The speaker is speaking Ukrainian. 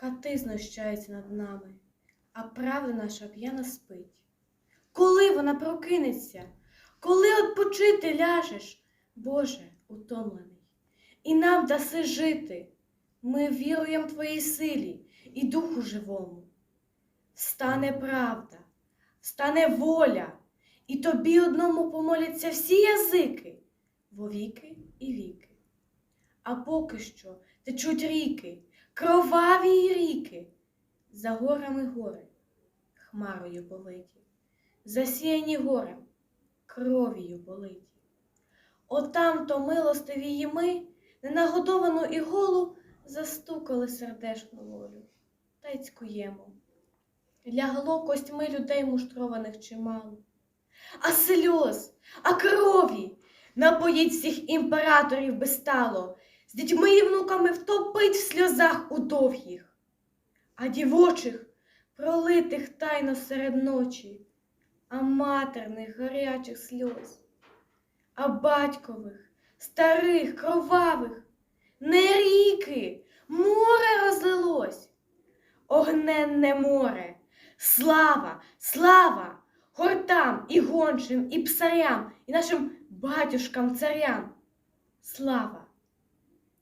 Кати знущаються над нами, а правда наша п'яна спить. Коли вона прокинеться, коли odpoчити ляжеш, Боже, утомлений, і нам даси жити. Ми віруємо Твоїй силі і Духу живому. Встане правда, встане воля, і тобі одному помоляться всі язики, вовіки і віки. А поки що течуть ріки, кроваві ріки, за горами гори, хмарою политі, засіяні горем, кров'ю политі. Отам то милостиві ми, ненагодовану іголу, застукали сердешну волю, та й цькуємо. Лягло костьми людей муштрованих чимало. А сльоз, а крові напоїть всіх імператорів безстало, з дітьми і внуками втопить в сльозах у довгих, а дівочих пролитих тайно серед ночі, а матерних гарячих сльоз, а батькових, старих, кровавих, не ріки, море розлилось, огненне море, слава, слава, гортам і гончим, і псарям, і нашим батюшкам царям. Слава!